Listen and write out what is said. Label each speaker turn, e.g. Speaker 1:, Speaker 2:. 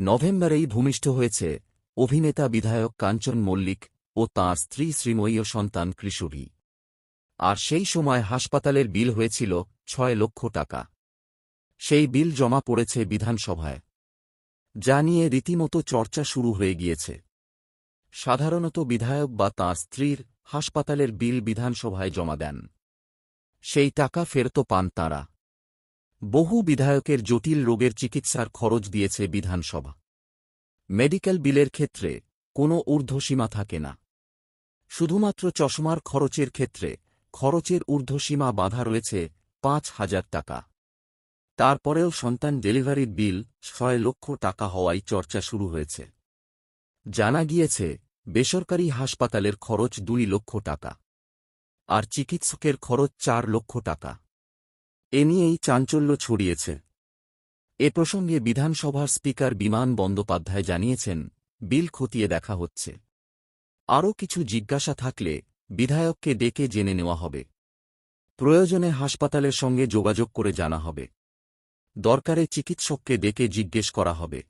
Speaker 1: নভেম্বরেই ভূমিষ্ঠ হয়েছে অভিনেতা বিধায়ক কাঞ্চন মল্লিক ও তাঁর স্ত্রী শ্রীময়ী ও সন্তান কৃষুরী আর সেই সময় হাসপাতালের বিল হয়েছিল ছয় লক্ষ টাকা। সেই বিল জমা পড়েছে বিধানসভায়। যা নিয়ে রীতিমতো চর্চা শুরু হয়ে গিয়েছে। সাধারণত বিধায়ক বা তাঁর স্ত্রীর হাসপাতালের বিল বিধানসভায় জমা দেন। সেই টাকা ফেরত পান তাঁরা। বহু বিধায়কের জটিল রোগের চিকিৎসার খরচ দিয়েছে বিধানসভা। মেডিকেল বিলের ক্ষেত্রে কোনো ঊর্ধ্বসীমা থাকে না। শুধুমাত্র চশমার খরচের ক্ষেত্রে খরচের ঊর্ধ্বসীমা বাধা রয়েছে পাঁচ হাজার টাকা। তারপরেও সন্তান ডেলিভারির বিল ছয় লক্ষ টাকা হওয়ায় চর্চা শুরু হয়েছে। জানা গিয়েছে, বেসরকারি হাসপাতালের খরচ দুই লক্ষ টাকা। আর চিকিৎসকের খরচ চার লক্ষ টাকা। এ নিয়েই চাঞ্চল্য ছড়িয়েছে। এ প্রসঙ্গে বিধানসভার স্পিকার বিমান বন্দ্যোপাধ্যায় জানিয়েছেন, বিল খতিয়ে দেখা হচ্ছে। আরও কিছু জিজ্ঞাসা থাকলে বিধায়ককে ডেকে জেনে নেওয়া হবে। প্রয়োজনে হাসপাতালের সঙ্গে যোগাযোগ করে জানা হবে। দরকারে চিকিৎসককে ডেকে জিজ্ঞেস করা হবে।